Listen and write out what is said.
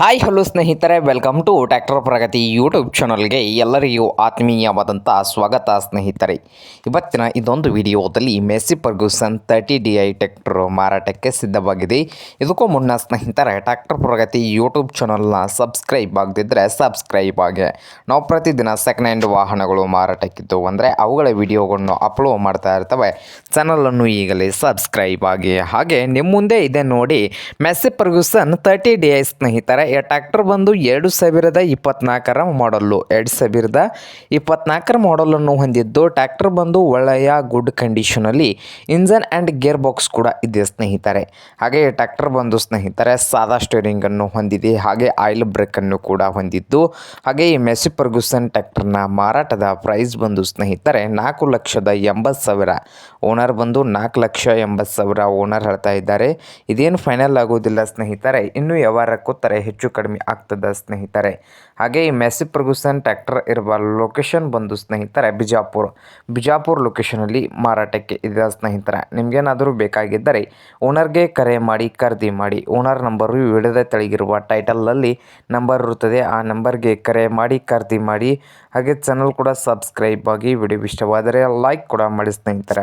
Hi hello ಸ್ನೇಹಿತರೆ welcome to tractor Pragati YouTube ಚಾನಲ್ಗೆ ಎಲ್ಲರಿಗೂ ಆತ್ಮೀಯವಾದಂಥ ಸ್ವಾಗತ ಸ್ನೇಹಿತರೆ. ಇವತ್ತಿನ ಇದೊಂದು ವಿಡಿಯೋದಲ್ಲಿ Massey Ferguson thirty D I tractor ಮಾರಾಟಕ್ಕೆ ಸಿದ್ಧವಾಗಿದೆ. ಇದಕ್ಕೂ ಮುನ್ನ ಸ್ನೇಹಿತರೆ ಟ್ರ್ಯಾಕ್ಟರ್ ಪ್ರಗತಿ ಯೂಟ್ಯೂಬ್ ಚಾನಲ್ನ ಸಬ್ಸ್ಕ್ರೈಬ್ ಆಗದಿದ್ದರೆ ಸಬ್ಸ್ಕ್ರೈಬ್ ಆಗಿ. ನಾವು ಪ್ರತಿದಿನ ಸೆಕೆಂಡ್ ಹ್ಯಾಂಡ್ ವಾಹನಗಳು ಮಾರಾಟಕ್ಕಿದ್ದು. ಅಂದರೆ ಅವುಗಳ ವಿಡಿಯೋಗಳನ್ನು ಅಪ್ಲೋಡ್ ಮಾಡ್ತಾ ಇರ್ತವೆ. ಚಾನಲನ್ನು ಈಗಲೇ ಸಬ್ಸ್ಕ್ರೈಬ್ ಆಗಿ. ಹಾಗೆ ನಿಮ್ಮ ಮುಂದೆ ಇದೆ ನೋಡಿ Massey Ferguson thirty D I ಸ್ನೇಹಿತರೆ ಈ ಟ್ರ್ಯಾಕ್ಟರ್ ಬಂದು ಎರಡು ಸಾವಿರದ ಇಪ್ಪತ್ನಾಲ್ಕರ ಮಾಡಲ್ಲು. ಎರಡು ಸಾವಿರದ ಇಪ್ಪತ್ನಾಲ್ಕರ ಮಾಡಲನ್ನು ಹೊಂದಿದ್ದು ಟ್ಯಾಕ್ಟರ್ ಬಂದು ಒಳ್ಳೆಯ ಗುಡ್ ಕಂಡೀಷನಲ್ಲಿ ಇಂಜನ್ ಆ್ಯಂಡ್ ಗೇರ್ ಬಾಕ್ಸ್ ಕೂಡ ಇದೆ ಸ್ನೇಹಿತರೆ. ಹಾಗೆ ಈ ಟ್ರ್ಯಾಕ್ಟರ್ ಬಂದು ಸ್ನೇಹಿತರೆ ಸಾದಾ ಸ್ಟೇರಿಂಗನ್ನು ಹೊಂದಿದೆ, ಹಾಗೆ ಆಯಿಲ್ ಬ್ರೇಕನ್ನು ಕೂಡ ಹೊಂದಿದ್ದು ಹಾಗೆ ಈ ಮೆಸ್ಸಿ ಪರ್ಗುಸನ್ ಟ್ಯಾಕ್ಟರ್ನ ಮಾರಾಟದ ಪ್ರೈಸ್ ಬಂದು ಸ್ನೇಹಿತರೆ ನಾಲ್ಕು ಲಕ್ಷದ ಎಂಬತ್ತು ಸಾವಿರ. ಓನರ್ ಬಂದು ನಾಲ್ಕು ಲಕ್ಷ ಎಂಬತ್ತು ಸಾವಿರ ಓನರ್ ಹೇಳ್ತಾ ಇದ್ದಾರೆ. ಇದೇನು ಫೈನಲ್ ಆಗೋದಿಲ್ಲ ಸ್ನೇಹಿತರೆ. ಇನ್ನೂ ವ್ಯವಹಾರಕ್ಕೂ ತರ ಹೆಚ್ಚು ಕಡಿಮೆ ಆಗ್ತದೆ ಸ್ನೇಹಿತರೆ. ಹಾಗೆ ಈ ಮೆಸ್ಸಿ ಪ್ರಗುಸನ್ ಟ್ರ್ಯಾಕ್ಟರ್ ಇರುವ ಲೊಕೇಶನ್ ಬಂದು ಸ್ನೇಹಿತರೆ, ಬಿಜಾಪುರ. ಬಿಜಾಪುರ ಲೊಕೇಶನಲ್ಲಿ ಮಾರಾಟಕ್ಕೆ ಇದೆ ಸ್ನೇಹಿತರೆ, ನಿಮಗೇನಾದರೂ ಬೇಕಾಗಿದ್ದರೆ ಓನರ್ಗೆ ಕರೆ ಮಾಡಿ, ಖರೀದಿ ಮಾಡಿ ಓನರ್ ನಂಬರು ವಿಡದ ತೆಳಗಿರುವ ಟೈಟಲಲ್ಲಿ ನಂಬರ್ ಇರುತ್ತದೆ. ಆ ನಂಬರ್ಗೆ ಕರೆ ಮಾಡಿ, ಖರೀದಿ ಮಾಡಿ, ಹಾಗೆ ಚಾನಲ್ ಕೂಡ ಸಬ್ಸ್ಕ್ರೈಬ್ ಆಗಿ ವಿಡಿಯೋ ಇಷ್ಟವಾದರೆ ಲೈಕ್ ಕೂಡ ಮಾಡಿ ಸ್ನೇಹಿತರೆ.